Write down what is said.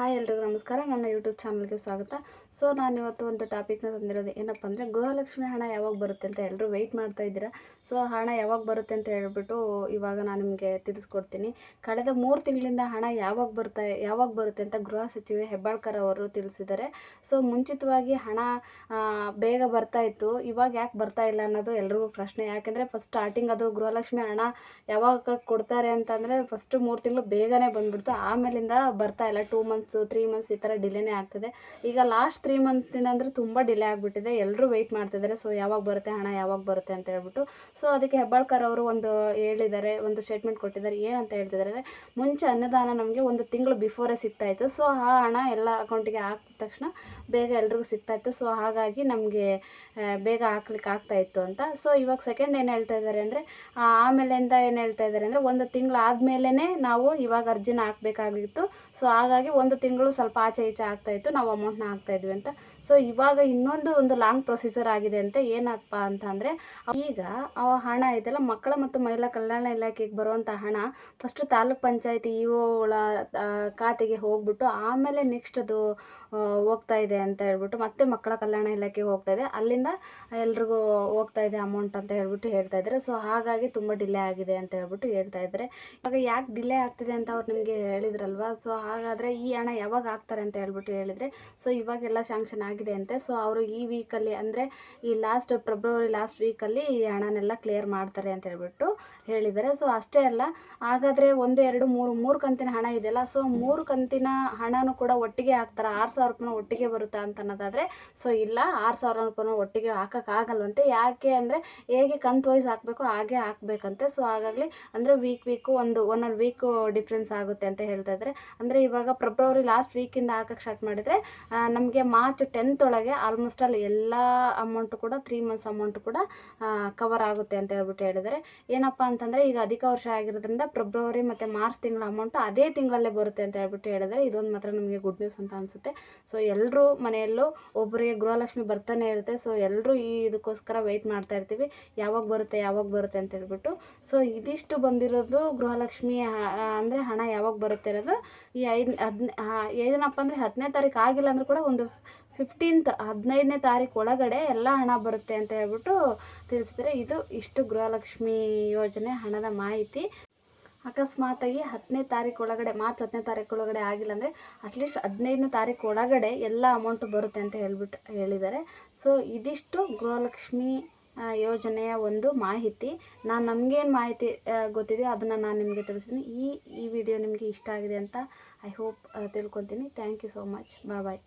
Hi ಎಲ್ರಿಗೂ ನಮಸ್ಕಾರ. ನನ್ನ ಯೂಟ್ಯೂಬ್ ಚಾನಲ್ಗೆ ಸ್ವಾಗತ. ಸೊ ನಾನು ಇವತ್ತು ಒಂದು ಟಾಪಿಕ್ನ ತಂದಿರೋದು ಏನಪ್ಪ ಅಂದರೆ, ಗೃಹಲಕ್ಷ್ಮಿ ಹಣ ಯಾವಾಗ ಬರುತ್ತೆ ಅಂತ ಎಲ್ಲರೂ ವೆಯ್ಟ್ ಮಾಡ್ತಾ ಇದ್ದೀರಾ? ಸೊ ಹಣ ಯಾವಾಗ ಬರುತ್ತೆ ಅಂತ ಹೇಳ್ಬಿಟ್ಟು ಇವಾಗ ನಾನು ನಿಮಗೆ ತಿಳಿಸ್ಕೊಡ್ತೀನಿ. ಕಳೆದ ಮೂರು ತಿಂಗಳಿಂದ ಹಣ ಯಾವಾಗ ಬರ್ತಾ, ಯಾವಾಗ ಬರುತ್ತೆ ಅಂತ ಗೃಹ ಸಚಿವೆ ಹೆಬ್ಬಾಳ್ಕರ್ ಅವರು ತಿಳಿಸಿದ್ದಾರೆ. ಸೊ ಮುಂಚಿತವಾಗಿ ಹಣ ಬೇಗ ಬರ್ತಾ ಇತ್ತು. ಇವಾಗ ಯಾಕೆ ಬರ್ತಾ ಇಲ್ಲ ಅನ್ನೋದು ಎಲ್ರಿಗೂ ಪ್ರಶ್ನೆ. ಯಾಕೆಂದರೆ ಫಸ್ಟ್ ಸ್ಟಾರ್ಟಿಂಗ್ ಅದು ಗೃಹಲಕ್ಷ್ಮಿ ಹಣ ಯಾವಾಗ ಕೊಡ್ತಾರೆ ಅಂತಂದರೆ ಫಸ್ಟು ಮೂರು ತಿಂಗಳು ಬೇಗನೆ ಬಂದ್ಬಿಡ್ತು. ಆಮೇಲಿಂದ ಬರ್ತಾ ಇಲ್ಲ. ಟೂ ಮಂತ್ಸು ತ್ರೀ ಮಂತ್ಸ್ ಈ ಥರ ಡಿಲೇನೇ ಆಗ್ತದೆ. ಈಗ ಲಾಸ್ಟ್ ತ್ರೀ ಮಂತಿಂದ ಅಂದರೆ ತುಂಬ ಡಿಲೇ ಆಗಿಬಿಟ್ಟಿದೆ. ಎಲ್ಲರೂ ವೆಯ್ಟ್ ಮಾಡ್ತಿದ್ದಾರೆ. ಸೊ ಯಾವಾಗ ಬರುತ್ತೆ ಹಣ, ಯಾವಾಗ ಬರುತ್ತೆ ಅಂತ ಹೇಳ್ಬಿಟ್ಟು. ಸೊ ಅದಕ್ಕೆ ಹೆಬ್ಬಾಳ್ಕರ್ ಅವರು ಒಂದು ಹೇಳಿದ್ದಾರೆ, ಒಂದು ಸ್ಟೇಟ್ಮೆಂಟ್ ಕೊಟ್ಟಿದ್ದಾರೆ. ಏನಂತ ಹೇಳ್ತಿದ್ದಾರೆ ಅಂದರೆ, ಮುಂಚೆ ಅನ್ನದಾನ ನಮಗೆ ಒಂದು ತಿಂಗಳು ಬಿಫೋರೇ ಸಿಗ್ತಾಯಿತ್ತು. ಸೊ ಆ ಹಣ ಎಲ್ಲ ಅಕೌಂಟಿಗೆ ಹಾಕಿದ ತಕ್ಷಣ ಬೇಗ ಎಲ್ರಿಗೂ ಸಿಗ್ತಾಯಿತ್ತು. ಸೊ ಹಾಗಾಗಿ ನಮಗೆ ಬೇಗ ಹಾಕ್ಲಿಕ್ಕೆ ಆಗ್ತಾ ಇತ್ತು ಅಂತ. ಸೊ ಇವಾಗ ಸೆಕೆಂಡ್ ಏನು ಹೇಳ್ತಾ ಇದ್ದಾರೆ ಅಂದರೆ ಆಮೇಲಿಂದ ಏನು ಹೇಳ್ತಾ ಇದ್ದಾರೆ ಅಂದರೆ, ಒಂದು ತಿಂಗಳು ಆದಮೇಲೆ ನಾವು ಇವಾಗ ಅರ್ಜಿನ ಹಾಕಬೇಕಾಗಿತ್ತು. ಸೊ ಹಾಗಾಗಿ ಒಂದು ತಿಂಗಳು ಸ್ವಲ್ಪ ಆಚೆ ಈಚೆ ಆಗ್ತಾ ಇತ್ತು, ನಾವು ಅಮೌಂಟ್ನ ಹಾಕ್ತಾ ಇದ್ವಿ ಅಂತ. ಸೊ ಇವಾಗ ಇನ್ನೊಂದು ಒಂದು ಲಾಂಗ್ ಪ್ರೊಸೀಜರ್ ಆಗಿದೆ ಅಂತ ಏನಪ್ಪ ಅಂತ ಅಂದರೆ, ಈಗ ಆ ಹಣ ಇದೆಲ್ಲ ಮಕ್ಕಳ ಮತ್ತು ಮಹಿಳಾ ಕಲ್ಯಾಣ ಇಲಾಖೆಗೆ ಬರುವಂಥ ಹಣ ಫಸ್ಟು ತಾಲೂಕ್ ಪಂಚಾಯತಿ ಇ ಒಳ ಖಾತೆಗೆ ಹೋಗ್ಬಿಟ್ಟು ಆಮೇಲೆ ನೆಕ್ಸ್ಟ್ ಅದು ಹೋಗ್ತಾ ಇದೆ ಅಂತ ಹೇಳ್ಬಿಟ್ಟು ಮತ್ತೆ ಮಕ್ಕಳ ಕಲ್ಯಾಣ ಇಲಾಖೆಗೆ ಹೋಗ್ತಾ ಇದೆ. ಅಲ್ಲಿಂದ ಎಲ್ರಿಗೂ ಹೋಗ್ತಾ ಇದೆ ಅಮೌಂಟ್ ಅಂತ ಹೇಳ್ಬಿಟ್ಟು ಹೇಳ್ತಾ ಇದ್ದಾರೆ. ಸೊ ಹಾಗಾಗಿ ತುಂಬ ಡಿಲೇ ಆಗಿದೆ ಅಂತ ಹೇಳ್ಬಿಟ್ಟು ಹೇಳ್ತಾ ಇದ್ದಾರೆ. ಇವಾಗ ಯಾಕೆ ಡಿಲೇ ಆಗ್ತಿದೆ ಅಂತ ಅವ್ರು ನಿಮಗೆ ಹೇಳಿದ್ರಲ್ವಾ? ಸೊ ಹಾಗಾದರೆ ಈ ಹಣ ಯಾವಾಗ ಹಾಕ್ತಾರೆ ಅಂತ ಹೇಳ್ಬಿಟ್ಟು ಹೇಳಿದರೆ ಸೊ ಇವಾಗೆಲ್ಲ ಶಾಂಕ್ಷನ್ ಆಗಿದೆ ಅಂತೆ. ಸೊ ಅವರು ಈ ವೀಕಲ್ಲಿ ಅಂದರೆ ಈ ಲಾಸ್ಟ್ ಫೆಬ್ರವರಿ ಲಾಸ್ಟ್ ವೀಕಲ್ಲಿ ಈ ಹಣನೆಲ್ಲ ಕ್ಲಿಯರ್ ಮಾಡ್ತಾರೆ ಅಂತ ಹೇಳ್ಬಿಟ್ಟು ಹೇಳಿದ್ದಾರೆ. ಸೊ ಅಷ್ಟೇ ಅಲ್ಲ, ಹಾಗಾದರೆ ಒಂದು, ಎರಡು, ಮೂರು ಮೂರು ಕಂತಿನ ಹಣ ಇದೆಯಲ್ಲ ಸೊ ಮೂರು ಕಂತಿನ ಹಣನೂ ಕೂಡ ಒಟ್ಟಿಗೆ ಹಾಕ್ತಾರೆ? ಆರು ಸಾವಿರ ರೂಪಾಯಿ ಒಟ್ಟಿಗೆ ಬರುತ್ತಾ ಅಂತ ಅನ್ನೋದಾದರೆ ಸೊ ಇಲ್ಲ, ಆರು ಸಾವಿರ ರೂಪಾಯಿನ ಒಟ್ಟಿಗೆ ಹಾಕೋಕ್ಕಾಗಲ್ವಂತೆ ಯಾಕೆ ಅಂದರೆ ಹೇಗೆ ಕಂತು ವೈಸ್ ಹಾಕಬೇಕು ಹಾಗೆ ಹಾಕಬೇಕಂತೆ. ಸೊ ಹಾಗಾಗಿ ಅಂದರೆ ವೀಕ್ ವೀಕು ಒಂದು ಒನ್ ವೀಕು ಡಿಫ್ರೆನ್ಸ್ ಆಗುತ್ತೆ ಅಂತ ಹೇಳ್ತಾ ಇದ್ದಾರೆ. ಅಂದರೆ ಇವಾಗ ಫೆಬ್ರವರಿ ಲಾಸ್ಟ್ ವೀಕಿಂದ ಹಾಕಕ್ಕೆ ಸ್ಟಾರ್ಟ್ ಮಾಡಿದರೆ ನಮಗೆ ಮಾರ್ಚ್ ಟೆಂತ್ ಒಳಗೆ ಆಲ್ಮೋಸ್ಟ್ ಆಲ್ ಎಲ್ಲ ಅಮೌಂಟು ಕೂಡ ತ್ರೀ ಮಂತ್ಸ್ ಅಮೌಂಟ್ ಕೂಡ ಕವರ್ ಆಗುತ್ತೆ ಅಂತ ಹೇಳ್ಬಿಟ್ಟು ಹೇಳಿದರೆ ಏನಪ್ಪ ಅಂತಂದರೆ, ಈಗ ಅಧಿಕ ವರ್ಷ ಆಗಿರೋದ್ರಿಂದ ಫೆಬ್ರವರಿ ಮತ್ತು ಮಾರ್ಚ್ ತಿಂಗಳ ಅಮೌಂಟ್ ಅದೇ ತಿಂಗಳಲ್ಲೇ ಬರುತ್ತೆ ಅಂತ ಹೇಳ್ಬಿಟ್ಟು ಹೇಳಿದರೆ ಇದೊಂದು ಮಾತ್ರ ನಮಗೆ ಗುಡ್ ನ್ಯೂಸ್ ಅಂತ ಅನಿಸುತ್ತೆ. ಸೊ ಎಲ್ಲರೂ ಮನೆಯಲ್ಲೂ ಒಬ್ಬರಿಗೆ ಗೃಹಲಕ್ಷ್ಮಿ ಬರ್ತಾನೆ ಇರುತ್ತೆ. ಸೊ ಎಲ್ಲರೂ ಈ ಇದಕ್ಕೋಸ್ಕರ ವೆಯ್ಟ್ ಮಾಡ್ತಾ ಇರ್ತೀವಿ. ಯಾವಾಗ ಬರುತ್ತೆ ಯಾವಾಗ ಬರುತ್ತೆ ಅಂತ ಹೇಳ್ಬಿಟ್ಟು. ಸೊ ಇದಿಷ್ಟು ಬಂದಿರೋದು ಗೃಹಲಕ್ಷ್ಮಿ ಅಂದರೆ ಹಣ ಯಾವಾಗ ಬರುತ್ತೆ ಅನ್ನೋದು ಈ ಐದು, ಹದಿನ ಏನಪ್ಪ ಅಂದರೆ ಹತ್ತನೇ ತಾರೀಕು ಆಗಿಲ್ಲ ಅಂದರೂ ಕೂಡ ಒಂದು ಫಿಫ್ಟೀನ್ತ್ ಹದಿನೈದನೇ ತಾರೀಕು ಒಳಗಡೆ ಎಲ್ಲ ಹಣ ಬರುತ್ತೆ ಅಂತ ಹೇಳ್ಬಿಟ್ಟು ತಿಳಿಸಿದರೆ ಇದು ಇಷ್ಟು ಗೃಹಲಕ್ಷ್ಮಿ ಯೋಜನೆ ಹಣದ ಮಾಹಿತಿ. ಅಕಸ್ಮಾತಾಗಿ ಹತ್ತನೇ ತಾರೀಕು ಒಳಗಡೆ, ಮಾರ್ಚ್ ಹತ್ತನೇ ತಾರೀಕು ಒಳಗಡೆ ಆಗಿಲ್ಲ ಅಂದರೆ ಅಟ್ಲೀಸ್ಟ್ ಹದಿನೈದನೇ ತಾರೀಕು ಒಳಗಡೆ ಎಲ್ಲ ಅಮೌಂಟು ಬರುತ್ತೆ ಅಂತ ಹೇಳ್ಬಿಟ್ಟು ಹೇಳಿದ್ದಾರೆ. ಸೊ ಇದಿಷ್ಟು ಗೃಹಲಕ್ಷ್ಮಿ ಯೋಜನೆಯ ಒಂದು ಮಾಹಿತಿ. ನಾನು ನಮಗೇನು ಮಾಹಿತಿ ಗೊತ್ತಿದೆಯೋ ಅದನ್ನು ನಾನು ನಿಮಗೆ ತಿಳಿಸ್ತೀನಿ. ಈ ಈ ವಿಡಿಯೋ ನಿಮಗೆ ಇಷ್ಟ ಆಗಿದೆ ಅಂತ I hope ತಿಳ್ಕೊತೀನಿ. Thank you so much bye